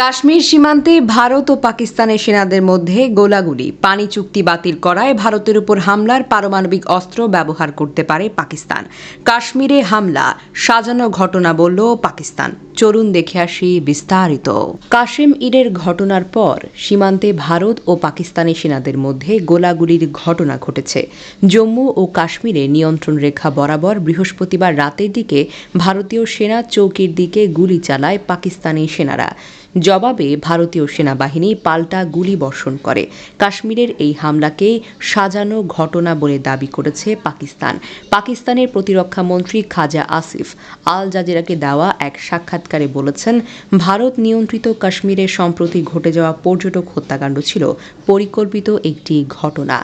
কাশ্মীর সীমান্তে ভারত ও পাকিস্তানের সেনাদের মধ্যে গোলাগুলি। পানি চুক্তি বাতিল করায় ভারতের উপর হামলার পারমাণবিক অস্ত্র ব্যবহার করতে পারে পাকিস্তান। কাশ্মীরে হামলা, সাজানো ঘটনা বলল পাকিস্তান। চলুন দেখে আসি বিস্তারিত। কাশেম ঈদের ঘটনার পর সীমান্তে ভারত ও পাকিস্তানি সেনাদের মধ্যে গোলাগুলির ঘটনা ঘটেছে। জম্মু ও কাশ্মীরে নিয়ন্ত্রণ রেখা বরাবর বৃহস্পতিবার রাতের দিকে ভারতীয় সেনা চৌকির দিকে গুলি চালায় পাকিস্তানি সেনারা। জবাবে ভারতীয় সেনাবাহিনী পাল্টা গুলি বর্ষণ করে। কাশ্মীরের এই হামলাকে সাজানো ঘটনা বলে দাবি করেছে পাকিস্তান। পাকিস্তানের প্রতিরক্ষা মন্ত্রী খাজা আসিফ আল জাজিরাকে দেওয়া এক সাক্ষাৎকারে বলেছেন, ভারত নিয়ন্ত্রিত কাশ্মীরে সম্প্রতি ঘটে যাওয়া পর্যটক হত্যাকাণ্ড ছিল পরিকল্পিত একটি ঘটনা।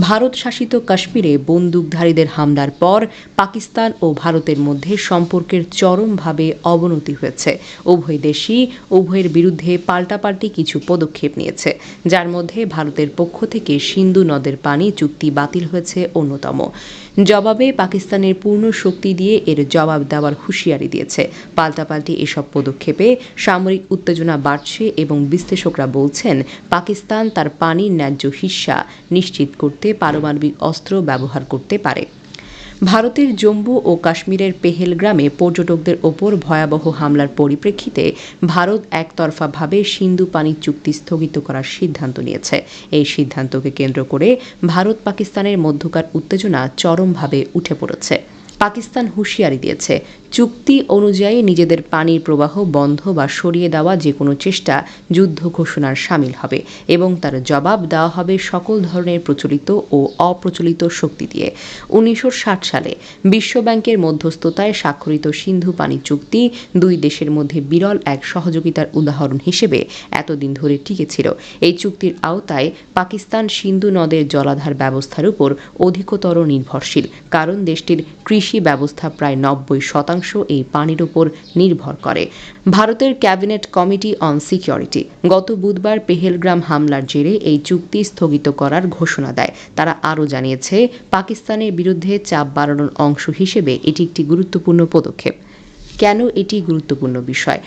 ভারত শাসিত কাশ্মীরে বন্দুকধারীদের হামলার পর পাকিস্তান ও ভারতের মধ্যে সম্পর্কের চরমভাবে অবনতি হয়েছে। উভয় দেশই উভয়ের বিরুদ্ধে পাল্টাপাল্টি কিছু পদক্ষেপ নিয়েছে। যার মধ্যে ভারতের পক্ষ থেকে সিন্ধু নদের পানি চুক্তি বাতিল হয়েছে অন্যতম। জবাবে পাকিস্তানের পূর্ণ শক্তি দিয়ে এর জবাব দেওয়ার হুঁশিয়ারি দিয়েছে। পাল্টাপাল্টি এসব পদক্ষেপে সামরিক উত্তেজনা বাড়ছে এবং বিশ্লেষকরা বলছেন, পাকিস্তান তার পানির ন্যায্য হিস্সা নিশ্চিত করতে পারমাণবিক অস্ত্র ব্যবহার করতে পারে। ভারতের জম্মু ও কাশ্মীরের পেহেল গ্রামে পর্যটকদের ওপর ভয়াবহ হামলার পরিপ্রেক্ষিতে ভারত একতরফাভাবে সিন্ধু পানি চুক্তি স্থগিত করার সিদ্ধান্ত নিয়েছে। এই সিদ্ধান্তকে কেন্দ্র করে ভারত পাকিস্তানের মধ্যকার উত্তেজনা চরমভাবে উঠে পড়েছে। পাকিস্তান হুঁশিয়ারি দিয়েছে চুক্তি অনুযায়ী নিজেদের পানির প্রবাহ বন্ধ বা সরিয়ে দেওয়া যে কোনো চেষ্টা যুদ্ধ ঘোষণার সামিল হবে এবং তার জবাব দেওয়া হবে সকল ধরনের প্রচলিত ও অপ্রচলিত শক্তি দিয়ে। উনিশশো ষাট সালে বিশ্বব্যাংকের মধ্যস্থতায় স্বাক্ষরিত সিন্ধু পানি চুক্তি দুই দেশের মধ্যে বিরল এক সহযোগিতার উদাহরণ হিসেবে এতদিন ধরে টিকেছিল এই চুক্তির আওতায় পাকিস্তান সিন্ধু নদের জলাধার ব্যবস্থার উপর অধিকতর নির্ভরশীল, কারণ দেশটির কৃষি ব্যবস্থা প্রায় নব্বই শতাংশ এই পানির উপর নির্ভর করে। ভারতের ক্যাবিনেট কমিটি অন সিকিউরিটি। গত বুধবার পেহেলগ্রাম হামলার জেরে এই চুক্তি স্থগিত করার ঘোষণা দেয়। তারা আরও জানিয়েছে, পাকিস্তানের বিরুদ্ধে চাপ বাড়ানোর অংশ হিসেবে এটি একটি গুরুত্বপূর্ণ পদক্ষেপ। কেন এটি গুরুত্বপূর্ণ বিষয়?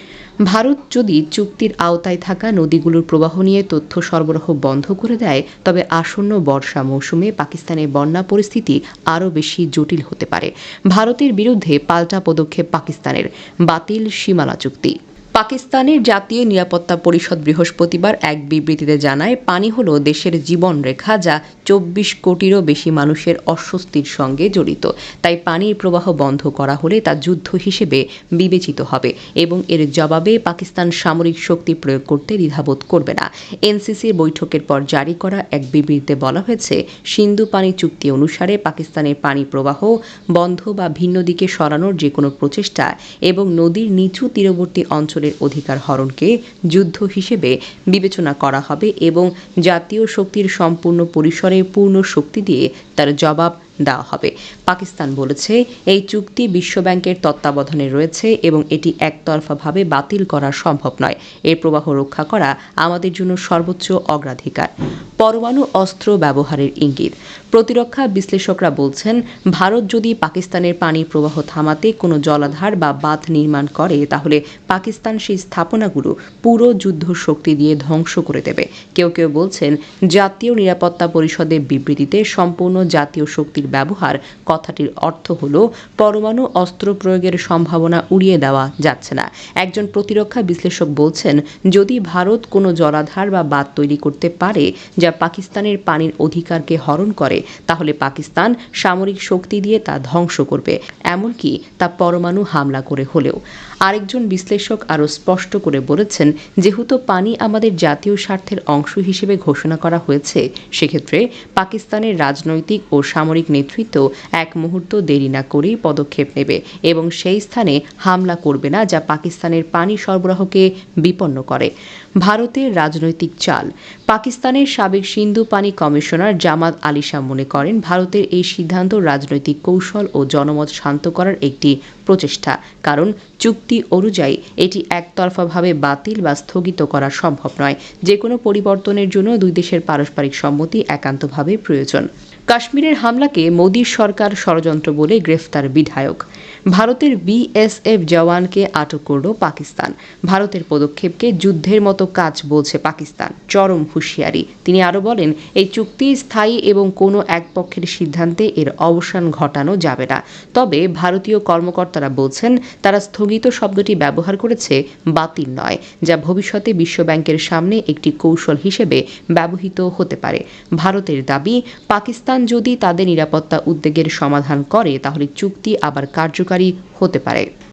ভারত যদি চুক্তির আওতায় থাকা নদীগুলোর প্রবাহ নিয়ে তথ্য সরবরাহ বন্ধ করে দেয়, তবে আসন্ন বর্ষা মৌসুমে পাকিস্তানের বন্যা পরিস্থিতি আরও বেশি জটিল হতে পারে। ভারতের বিরুদ্ধে পাল্টা পদক্ষেপ পাকিস্তানের। বাতিল সীমানা চুক্তি। পাকিস্তানের জাতীয় নিরাপত্তা পরিষদ বৃহস্পতিবার এক বিবৃতিতে জানায়, পানি হল দেশের জীবনরেখা যা চব্বিশ কোটিরও বেশি মানুষের অস্বস্তির সঙ্গে জড়িত। তাই পানির প্রবাহ বন্ধ করা হলে তা যুদ্ধ হিসেবে বিবেচিত হবে এবং এর জবাবে পাকিস্তান সামরিক শক্তি প্রয়োগ করতে দ্বিধাবোধ করবে না। এনসিসির বৈঠকের পর জারি করা এক বিবৃতিতে বলা হয়েছে, সিন্ধু পানি চুক্তি অনুসারে পাকিস্তানের পানি প্রবাহ বন্ধ বা ভিন্ন দিকে সরানোর যে কোনো প্রচেষ্টা এবং নদীর নিচু তীরবর্তী অঞ্চলের অধিকার হরণকে যুদ্ধ হিসেবে বিবেচনা করা হবে এবং জাতীয় শক্তির সম্পূর্ণ পরিসরে পূর্ণ শক্তি দিয়ে তার জবাব দেওয়া হবে। পাকিস্তান বলেছে, এই চুক্তি বিশ্বব্যাংকের তত্ত্বাবধানে রয়েছে এবং এটি একতরফাভাবে বাতিল করা সম্ভব নয়। এর প্রবাহ রক্ষা করা আমাদের জন্য সর্বোচ্চ অগ্রাধিকার। পরমাণু অস্ত্র ব্যবহারের ইঙ্গিত। প্রতিরক্ষা বিশ্লেষকরা বলছেন, ভারত যদি পাকিস্তানের পানির প্রবাহ থামাতে কোনো জলাধার বা বাঁধ নির্মাণ করে, তাহলে পাকিস্তান সেই স্থাপনাগুলো পুরো যুদ্ধ শক্তি দিয়ে ধ্বংস করে দেবে। কেউ কেউ বলছেন, জাতীয় নিরাপত্তা পরিষদের বিবৃতিতে সম্পূর্ণ জাতীয় শক্তির ব্যবহার। কথাটির অর্থ হল, পরমাণু অস্ত্র প্রয়োগের সম্ভাবনা উড়িয়ে দেওয়া যাচ্ছে না। একজন প্রতিরক্ষা বিশ্লেষক বলছেন, যদি ভারত কোনো জলাধার বা বাঁধ তৈরি করতে পারে যা পাকিস্তানের পানির অধিকারকে হরণ করে, তাহলে পাকিস্তান সামরিক শক্তি দিয়ে তা ধ্বংস করবে, এমনকি তা পরমাণু হামলা করে হলেও। আরেকজন বিশ্লেষক আরও স্পষ্ট করে বলেছেন, যেহেতু পানি আমাদের জাতীয় স্বার্থের অংশ হিসেবে ঘোষণা করা হয়েছে, সেক্ষেত্রে পাকিস্তানের রাজনৈতিক ও সামরিক নেতৃত্ব এক মুহূর্ত দেরি না করেই পদক্ষেপ নেবে এবং সেই স্থানে হামলা করবে না যা পাকিস্তানের পানি সরবরাহকে বিপন্ন করে। ভারতের রাজনৈতিক চাল। পাকিস্তানের সাবেক সিন্ধু পানি কমিশনার জামাত আলিশা মনে করেন, ভারতের এই সিদ্ধান্ত রাজনৈতিক কৌশল ও জনমত শান্ত করার একটি প্রচেষ্টা। কারণ চুক্তি অনুযায়ী এটি একতরফাভাবে বাতিল বা স্থগিত করা সম্ভব নয়। যে কোনো পরিবর্তনের জন্য দুই দেশের পারস্পরিক সম্মতি একান্তভাবে প্রয়োজন। কাশ্মীরের হামলাকে মোদীর সরকার ষড়যন্ত্র বলে গ্রেফতার বিধায়ক। ভারতের বিএসএফ জওয়ানকে আটক করল পাকিস্তান। ভারতের পদক্ষেপকে যুদ্ধের মতো কাজ বলছে পাকিস্তান। চরম হুঁশিয়ারি। তিনি আরও বলেন, এই চুক্তি স্থায়ী এবং কোনো এক পক্ষের সিদ্ধান্তে এর অবসান ঘটানো যাবে না। তবে ভারতীয় কর্মকর্তারা বলছেন, তারা স্থগিত শব্দটি ব্যবহার করেছে বাতিল নয়, যা ভবিষ্যতে বিশ্বব্যাংকের সামনে একটি কৌশল হিসেবে ব্যবহৃত হতে পারে। ভারতের দাবি, পাকিস্তান যদি তাদের নিরাপত্তা উদ্বেগের সমাধান করে, তাহলে চুক্তি আবার কার্যকারী হতে পারে।